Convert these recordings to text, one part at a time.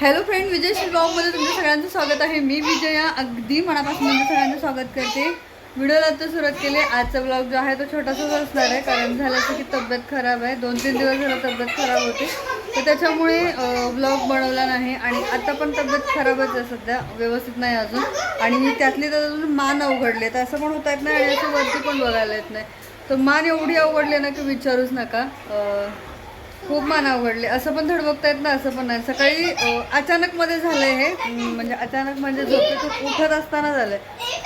Hello friend विजयश्री ब्लॉगमध्ये तुमच्या सगळ्यांचं स्वागत आहे. मी विजया अगदी मनापासून तुमचं सगळ्यांचं स्वागत करते. व्हिडिओला आता सुरुवात केली. आजचा ब्लॉग जो आहे तो छोटासाच असणार आहे कारण झालं असं की तब्येत खराब आहे. दोन तीन दिवस झालं तब्येत खराब होती. तर त्याच्यामुळे ब्लॉग बनवला नाही. आणि आता पण तब्येत खराबच आहे सध्या. व्यवस्थित नाही अजून. आणि त्यातली तर अजून मान अवघडले तर असं पण होता येत नाही आणि असं वरती पण बघायला येत नाही. तर मान एवढी अवघडली ना की विचारूच नका. खूप मान अवघडले. असं पण धडबकता येत ना असं पण नाही. सकाळी अचानक मध्ये झालंय हे. म्हणजे अचानक म्हणजे झोपेतून उठत असताना झालंय.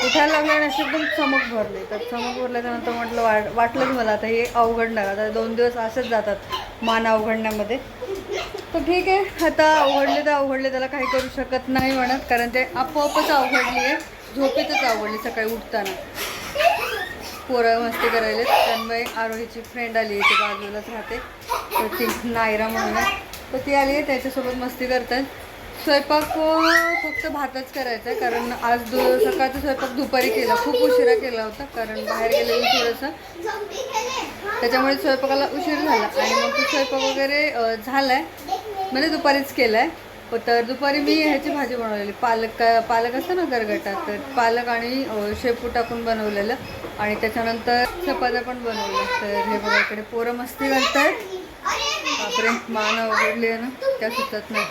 उठायला लागले आणि असे एकदम चमक भरले. तर चमक भरल्याच्यानंतर म्हटलं वाट वाटलंच मला आता हे अवघडणार आता दोन दिवस असेच जातात मान अवघडण्यामध्ये. तर ठीक आहे. आता अवघडले तर अवघडले. त्याला काही करू शकत नाही म्हणत. कारण ते आपोआपच अवघडली आहे. झोपेतच अवघडली सकाळी उठताना. पोरं मस्ती करायला त्यामुळे आरोहीची फ्रेंड आली इथे बाजूलाच राहते. तर ती नायरा म्हणून तर ती आली आहे त्याच्यासोबत मस्ती करतात. स्वयंपाक फक्त भातच करायचा आहे कारण आज दु सकाळचा स्वयंपाक दुपारी केला. खूप उशिरा केला होता कारण बाहेर गेलेलं थोडंसं. त्याच्यामुळे स्वयंपाकाला उशीर झाला. आणि मग तो स्वयंपाक वगैरे झाला आहे म्हणजे दुपारीच केलाय. प- तर दुपारी मी ह्याची भाजी बनवलेली. पालक पालक असतं ना गरगटात तर पालक आणि शेपू टाकून बनवलेलं. आणि त्याच्यानंतर चपात्या पण बनवल्या. तर हे बघा इकडे पोरं मस्ती घालतायत बापरे मान अवघडली आहे ना त्या सुचत नाही.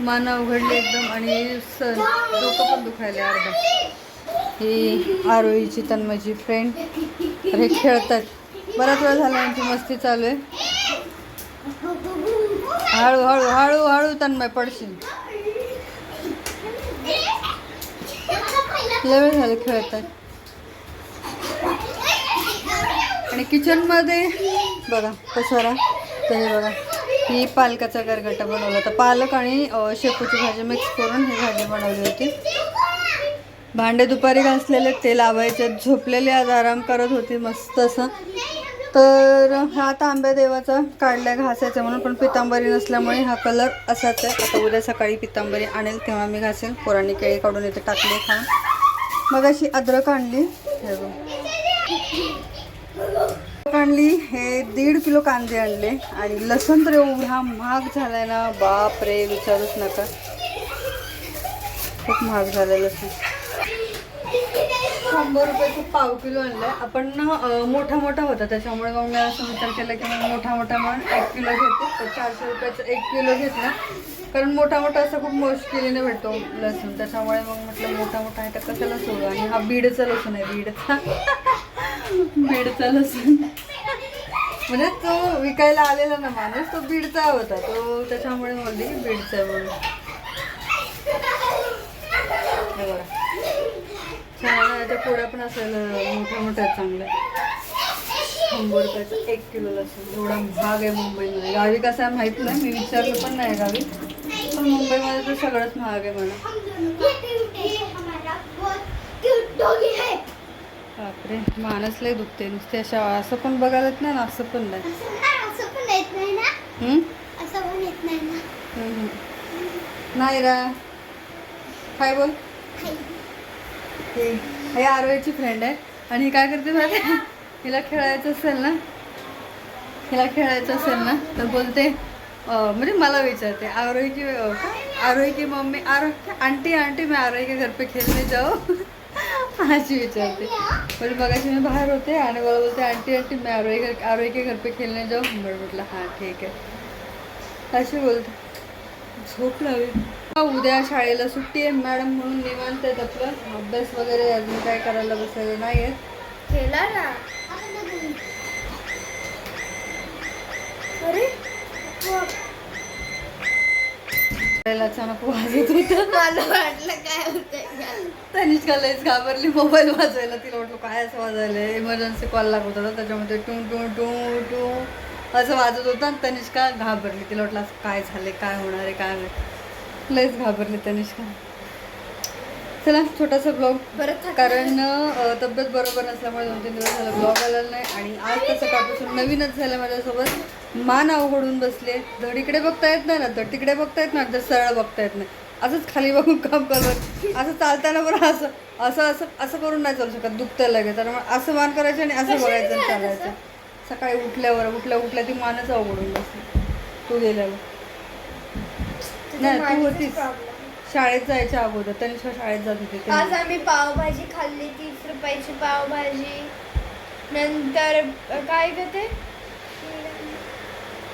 मान अवघडली एकदम आणि सण डोकं पण दुखायले अर्धा. ही आरोहीची तन्मयची फ्रेंड तर हे खेळतात बराच वेळ झाला यांची मस्ती चालू आहे. हळू हळू हळू हळू तन्मय पडशील. लय वेळ झाले खेळतात आणि किचनमध्ये बघा पसारा तर हे बघा ही पालकाचा गरगटा बनवला. होता पालक आणि शेपूची भाजी मिक्स करून ही भाजी बनवली होती. भांडे दुपारी घासलेले ते लावायचे झोपलेले आज आराम करत होती मस्त असं. तर हा आता आंब्या देवाचा काढला घासायचा म्हणून पण पितांबरी नसल्यामुळे हा कलर असाच आहे. आता उद्या सकाळी पितांबरी आणेल तेव्हा मी घासेल. पोरांनी केळी काढून इथे टाकले खाऊन. मग अशी अद्रक आणली. अद्रक आणली हे दीड किलो कांदे आणले. आणि लसूण तर एवढा महाग झालाय ना बाप रे विचारूच नका. खूप महाग झालाय लसूण. शंभर रुपयाचं पाव किलो आणलाय. आपण ना मोठा मोठा होता त्याच्यामुळे मग मी असं विचार केला की मग मोठा मोठा म्हणून एक किलो घेते. तर चारशे रुपयाचं एक किलो घेतला. कारण मोठा मोठा असा खूप मुश्किलीने भेटतो लसूण. त्याच्यामुळे मग म्हटलं मोठा मोठा आहे तर कशाला सोडू? आणि हा बीडचा लसूण आहे बीडचा. बीडचा लसूण. म्हणजे तो विकायला आलेला ना माणूस तो बीडचा होता. तो त्याच्यामुळे बोलली की बीडचा म्हणून. बघा. छान पोळ्या पण असेल मोठ्या मोठ्या चांगल्या शंभर रुपयाचं एक किलो लसूण एवढा महाग आहे मुंबईमध्ये. गावी कसं आहे माहीत नाही मी विचारलं पण नाही गावी. पण मुंबईमध्ये तर सगळंच महाग आहे मला बापरे मानस लय दुखते नुसते अशा असं पण बघायला येत नाही ना असं पण नाही. नाही रा. काय बोल. हे हे आरोहीची फ्रेंड आहे. आणि काय करते माहिती हिला खेळायचं असेल ना? हिला खेळायचं असेल ना? तर बोलते म्हणजे मला विचारते आरोही की आरोही की मम्मी आरो आंटी आंटी मी आरोही के घर पे अशी विचारते. म्हणजे बघायची मी बाहेर होते आणि मला बोलते आंटी आंटी मी आरोही घर आरोही के घर पे खेळने जाऊ. बरं म्हटलं हां ठीक आहे. अशी बोलते. झोप लावी. उद्या शाळेला सुट्टी आहे? मॅडम म्हणून निवांत आहेत आपलं अभ्यास वगैरे अजून काय करायला बसायला नाही आहेत शाळेला अचानक वाजत होतं. मला वाटलं काय तनिष्का लयच घाबरली. मोबाईल वाजवायला तिला वाटलं काय असं वाजायला इमर्जन्सी कॉल लागत होता. त्याच्यामध्ये टू टू टू टू असं वाजत होतं आणि तनिष्का घाबरली. तिला वाटलं असं काय झाले काय होणार आहे? काय नाही? लयच घाबरली तनिष्का चला छोटासा ब्लॉग कारण तब्येत बरोबर नसल्यामुळे दोन तीन दिवस झालं ब्लॉग आलेला नाही आणि आज तर सकाळपासून नवीनच झालं माझ्यासोबत. मान अवघडून बसले. धड इकडे बघता येत नाही ना धड तिकडे बघता येत नाही तर सरळ बघता येत नाही. असंच खाली बघून काम करत. असं चालताना बरं असं असं असं असं करून नाही चालू शकत दुखतं लगेच. तर मग असं मान करायचं आणि असं बघायचं चालायचं. सकाळी उठल्यावर उठल्या उठल्या ती मानच अवघडून बसली. तू गेल्यावर. नाही, तू होतीस. शाळेत जायच्या अगोदर तनिष्का शाळेत जात होती तेव्हा. आज आम्ही पावभाजी खाल्ली तीस रुपयाची पावभाजी. नंतर अ, काय ग ते?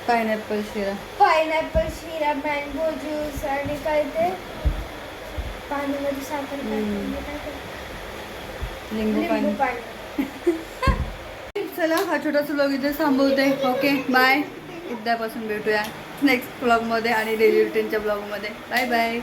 पायनॅपल शिरा. पायनॅपल शिरा मँगो ज्यूस आणि काय ते? पाणीमध्ये साखर काय ते? लिंबू लिंबू पाणी. पाणी. चला हा छोटासा ब्लॉग इथे थांबवते. ओके बाय उद्यापासून भेटूया. नेक्स्ट ब्लॉगमध्ये आणि डेली रुटीनच्या ब्लॉगमध्ये बाय बाय